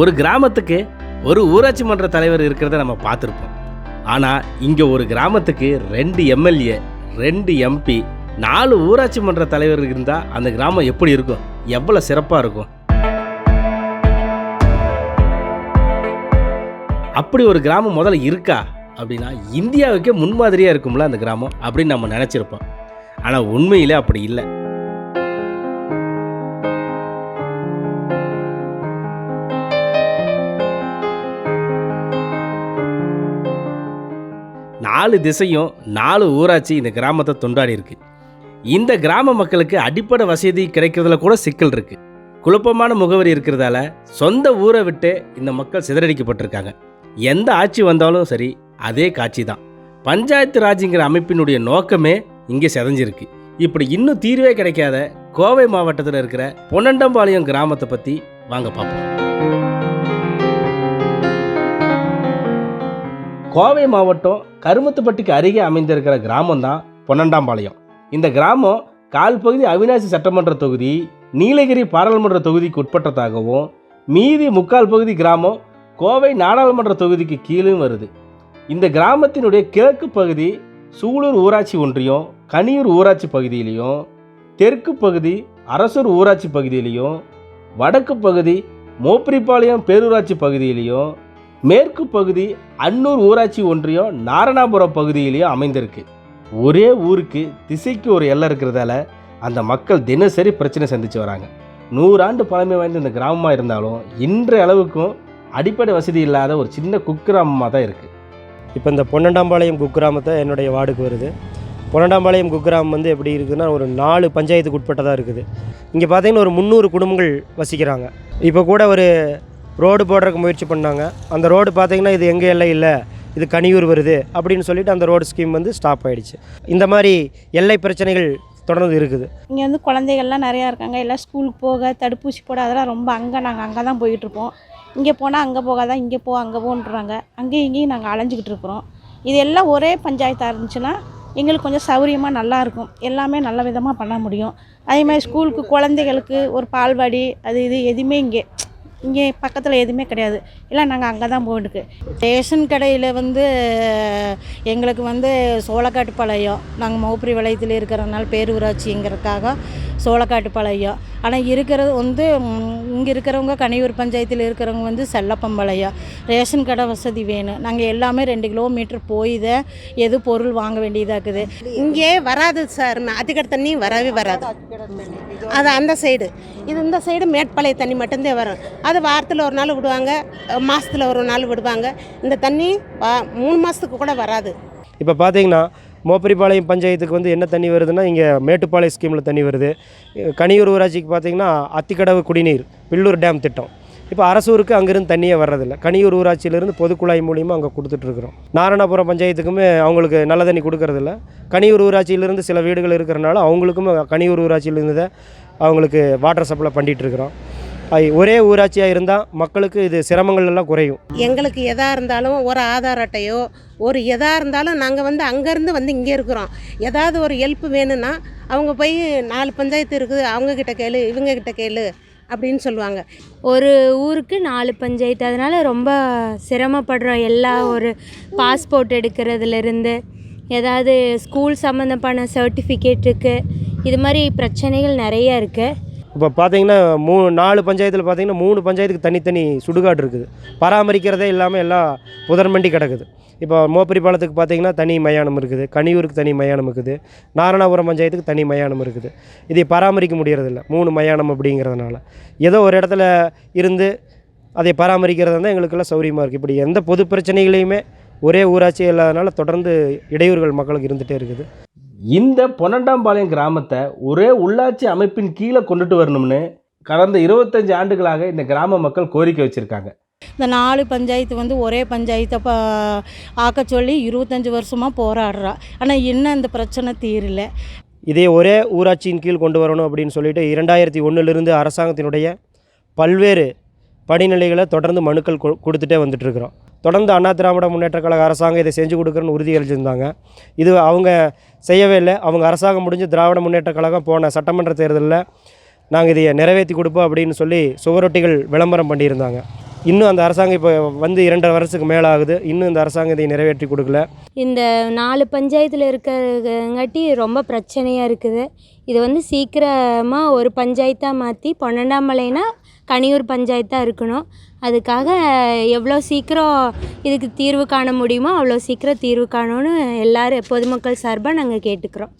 ஒரு கிராமத்துக்கு ஒரு ஊராட்சி மன்ற தலைவர் இருக்கிறத நம்ம பார்த்துருப்போம். ஆனால் இங்கே ஒரு கிராமத்துக்கு ரெண்டு எம்எல்ஏ ரெண்டு எம்பி நாலு ஊராட்சி மன்ற தலைவர் இருந்தால் அந்த கிராமம் எப்படி இருக்கும்? எவ்வளோ சிறப்பாக இருக்கும்? அப்படி ஒரு கிராமம் முதல்ல இருக்கா? அப்படின்னா இந்தியாவுக்கே முன்மாதிரியாக இருக்கும்ல அந்த கிராமம் அப்படின்னு நம்ம நினச்சிருப்போம். ஆனால் உண்மையிலே அப்படி இல்லை. நாலு திசையும் நாலு ஊராட்சி இந்த கிராமத்தை தொண்டாடி இருக்கு. இந்த கிராம மக்களுக்கு அடிப்படை வசதி கிடைக்கிறதுல கூட சிக்கல் இருக்கு. குழப்பமான முகவரி இருக்கிறதால சொந்த ஊரை விட்டு இந்த மக்கள் சிதறடிக்கப்பட்டிருக்காங்க. எந்த ஆட்சி வந்தாலும் சரி அதே காட்சி தான். பஞ்சாயத்து ராஜ்ங்கிற அமைப்பினுடைய நோக்கமே இங்கே செதஞ்சிருக்கு. இப்படி இன்னும் தீர்வே கிடைக்காத கோவை மாவட்டத்தில் இருக்கிற பொன்னண்டம்பாளையம் கிராமத்தை பற்றி வாங்க பார்ப்போம் கோவை மாவட்டம் கருமத்துப்பட்டிக்கு அருகே அமைந்திருக்கிற கிராமம் தான் பொன்னண்டாம்பாளையம். இந்த கிராமம் கால் பகுதி அவினாசி சட்டமன்ற தொகுதி நீலகிரி பாராளுமன்ற தொகுதிக்கு உட்பட்டதாகவும் மீதி முக்கால் பகுதி கிராமம் கோவை நாடாளுமன்ற தொகுதிக்கு கீழும் வருது. இந்த கிராமத்தினுடைய கிழக்கு பகுதி சூலூர் ஊராட்சி ஒன்றியம் கனியூர் ஊராட்சி பகுதியிலையும் தெற்கு பகுதி அரசூர் ஊராட்சி பகுதியிலையும் வடக்கு பகுதி மோப்பிரிப்பாளையம் பேரூராட்சி பகுதியிலையும் மேற்கு பகுதி அன்னூர் ஊராட்சி ஒன்றியம் நாரணாபுரம் பகுதியிலையும் அமைந்திருக்கு. ஒரே ஊருக்கு திசைக்கு ஒரு எல்லை இருக்கிறதால அந்த மக்கள் தினசரி பிரச்சனை சந்திச்சு வராங்க. நூறாண்டு பழமை வாய்ந்த இந்த கிராமமாக இருந்தாலும் இன்றைய அளவுக்கும் அடிப்படை வசதி இல்லாத ஒரு சின்ன குக்கிராமமாக தான் இருக்குது இப்போ இந்த பொன்னண்டாம்பாளையம் குக்கிராமத்தை என்னுடைய வார்டுக்கு வருது. பொன்னண்டாம்பாளையம் குக்கிராமம் வந்து எப்படி இருக்குதுன்னா ஒரு நாலு பஞ்சாயத்துக்கு உட்பட்டதாக இருக்குது. இங்கே பார்த்தீங்கன்னா ஒரு முந்நூறு குடும்பங்கள் வசிக்கிறாங்க. இப்போ கூட ஒரு ரோடு போடுறதுக்கு முயற்சி பண்ணாங்க. அந்த ரோடு பார்த்திங்கன்னா இது எங்கே எல்லை இல்லை இது கனியூர் வருது அப்படின்னு சொல்லிட்டு அந்த ரோடு ஸ்கீம் வந்து ஸ்டாப் ஆகிடுச்சு இந்த மாதிரி எல்லை பிரச்சனைகள் தொடர்ந்து இருக்குது. இங்கே வந்து குழந்தைகள்லாம் நிறையா இருக்காங்க. எல்லாம் ஸ்கூலுக்கு போக தடுப்பூசி போட அதெல்லாம் ரொம்ப அங்கே நாங்கள் அங்கே தான் போயிட்டுருப்போம். இங்கே போனால் அங்கே போகாதான் இங்கே போ அங்கே போன்றாங்க. அங்கேயும் இங்கேயும் நாங்கள் அலைஞ்சிக்கிட்டு இருக்கிறோம். இது எல்லாம் ஒரே பஞ்சாயத்தாக இருந்துச்சுன்னா எங்களுக்கு கொஞ்சம் சௌரியமாக நல்லா இருக்கும். எல்லாமே நல்ல விதமாக பண்ண முடியும். அதே மாதிரி ஸ்கூலுக்கு குழந்தைகளுக்கு ஒரு பால்வாடி அது இது எதுவுமே இங்கே இங்கே பக்கத்தில் எதுவுமே கிடையாது. இல்லை நாங்கள் அங்கே தான் போயிட்டுருக்கு. ரேஷன் கடையில் வந்து எங்களுக்கு வந்து சோளக்காட்டுப்பாளையம் நாங்கள் மௌப்பரி வளையத்தில் இருக்கிறனால பேரூராட்சிங்கிறதுக்காக சோளக்காட்டுப்பாளையம் ஆனால் இருக்கிறது வந்து இங்கே இருக்கிறவங்க கனியூர் பஞ்சாயத்தில் இருக்கிறவங்க வந்து செல்லப்பம்பாளையம் ரேஷன் கடை வசதி வேணும் நாங்கள் எல்லாமே ரெண்டு கிலோமீட்டர் போய் தான் எது பொருள் வாங்க வேண்டியதாக இருக்குது இங்கே வராது சார். அதிகட தண்ணி வரவே வராது. அது அந்த சைடு. இது இந்த சைடு மேட்பாளைய தண்ணி மட்டும்தான் வரும். அது வாரத்தில் ஒரு நாள் விடுவாங்க மாதத்தில் ஒரு நாள் விடுவாங்க. இந்த தண்ணி வா- மூணு மாதத்துக்கு கூட வராது. இப்போ பார்த்தீங்கன்னா மோப்பரிப்பாளையம் பஞ்சாயத்துக்கு வந்து என்ன தண்ணி வருதுன்னா இங்கே மேட்டுப்பாளையம் ஸ்கீமில் தண்ணி வருது. கனியூர் ஊராட்சிக்கு பார்த்திங்கன்னா அத்திக்கடவு குடிநீர் பில்லூர் டேம் திட்டம். இப்போ அரசூருக்கு அங்கேருந்து தண்ணியே வர்றதில்ல. கனியூர் ஊராட்சியிலேருந்து பொதுக்குழாய் மூலியமாக அங்கே கொடுத்துட்ருக்குறோம். நாராயணபுரம் பஞ்சாயத்துக்குமே அவங்களுக்கு நல்ல தண்ணி கொடுக்கறதில்ல. கனியூர் ஊராட்சியிலேருந்து சில வீடுகள் இருக்கிறனால அவங்களுக்கும் கனியூர் ஊராட்சியிலேருந்து தான் அவங்களுக்கு வாட்டர் சப்ளை பண்ணிகிட்ருக்குறோம் ஒரே ஊராட்சியாக இருந்தால் மக்களுக்கு இது சிரமங்கள் எல்லாம் குறையும். எங்களுக்கு எதாக இருந்தாலும் ஒரு ஆதார் அட்டையோ ஒரு எதாக இருந்தாலும் நாங்கள் வந்து அங்கேருந்து வந்து இங்கே இருக்கிறோம். ஏதாவது ஒரு ஹெல்ப் வேணும்னா அவங்க போய் நாலு பஞ்சாயத்து இருக்குது அவங்கக்கிட்ட கேளு இவங்க கிட்ட கேளு அப்படின்னு சொல்லுவாங்க. ஒரு ஊருக்கு நாலு பஞ்சாயத்து அதனால் ரொம்ப சிரமப்படுறோம். எல்லா ஒரு பாஸ்போர்ட் எடுக்கிறதுலேருந்து ஏதாவது ஸ்கூல் சம்மந்தமான சர்டிஃபிகேட்டுக்கு இது மாதிரி பிரச்சனைகள் நிறைய இருக்குது இப்போ பார்த்தீங்கன்னா மூ நாலு பஞ்சாயத்தில் பார்த்தீங்கன்னா மூணு பஞ்சாயத்துக்கு தனித்தனி சுடுகாடு இருக்குது. பராமரிக்கிறதே இல்லாமல் எல்லாம் புதர்மண்டி கிடக்குது. இப்போ மோப்பரி பாலத்துக்கு பார்த்தீங்கன்னா தனி மயானம் இருக்குது. கனியூருக்கு தனி மயானம் இருக்குது. நாரணாபுரம் பஞ்சாயத்துக்கு தனி மயானம் இருக்குது. இதை பராமரிக்க முடியறதில்ல. மூணு மயானம் அப்படிங்கிறதுனால. ஏதோ ஒரு இடத்துல இருந்து அதை பராமரிக்கிறது தான் எங்களுக்கெல்லாம் சௌரியமாக இருக்குது இப்படி எந்த பொது பிரச்சனைகளையுமே ஒரே ஊராட்சி இல்லாதனால தொடர்ந்து இடையூறுகள் மக்களுக்கு இருந்துகிட்டே இருக்குது. இந்த பொன்னண்டாம்பாளையம் கிராமத்தை ஒரே உள்ளாட்சி அமைப்பின் கீழே கொண்டுட்டு வரணும்னு கடந்த இருபத்தஞ்சு ஆண்டுகளாக இந்த கிராம மக்கள் கோரிக்கை வச்சுருக்காங்க. இந்த நாலு பஞ்சாயத்து வந்து ஒரே பஞ்சாயத்தை ப ஆக்க சொல்லி இருபத்தஞ்சி வருஷமாக போராடுறா. ஆனால் இன்னும் இந்த பிரச்சனை தீரல. இதே ஒரே ஊராட்சியின் கீழ் கொண்டு வரணும் அப்படின்னு சொல்லிட்டு இரண்டாயிரத்தி ஒன்றிலிருந்து அரசாங்கத்தினுடைய பல்வேறு படிநிலைகளை தொடர்ந்து மனுக்கள் கொ- கொடுத்துட்டே வந்துட்டுருக்குறோம் தொடர்ந்து அண்ணா திராவிட முன்னேற்ற கழக அரசாங்கம் இதை செஞ்சு கொடுக்குறன்னு உறுதி அளிச்சிருந்தாங்க. இது அவங்க செய்யவே இல்லை. அவங்க அரசாங்கம் முடிஞ்சு திராவிட முன்னேற்ற கழகம் போன சட்டமன்ற தேர்தலில் நாங்கள் இதை நிறைவேற்றி கொடுப்போம் அப்படின்னு சொல்லி சுவரொட்டிகள் விளம்பரம் பண்ணியிருந்தாங்க. இன்னும் அந்த அரசாங்கம் இப்போ வந்து இரண்டரை வருஷத்துக்கு மேலே ஆகுது இன்னும் இந்த அரசாங்கம் இதை நிறைவேற்றி கொடுக்கல. இந்த நாலு பஞ்சாயத்தில் இருக்கிறங்காட்டி ரொம்ப பிரச்சனையாக இருக்குது. இது வந்து சீக்கிரமாக ஒரு பஞ்சாயத்தாக மாற்றி பன்னெண்டாம் மலைனா கனியூர் பஞ்சாயத்தாக இருக்கணும். அதுக்காக எவ்வளோ சீக்கிரம் இதுக்கு தீர்வு காண முடியுமோ அவ்வளோ சீக்கிரம் தீர்வு காணணும்னு எல்லோரும் பொதுமக்கள் சார்பாக நாங்கள் கேட்டுக்கிறோம்.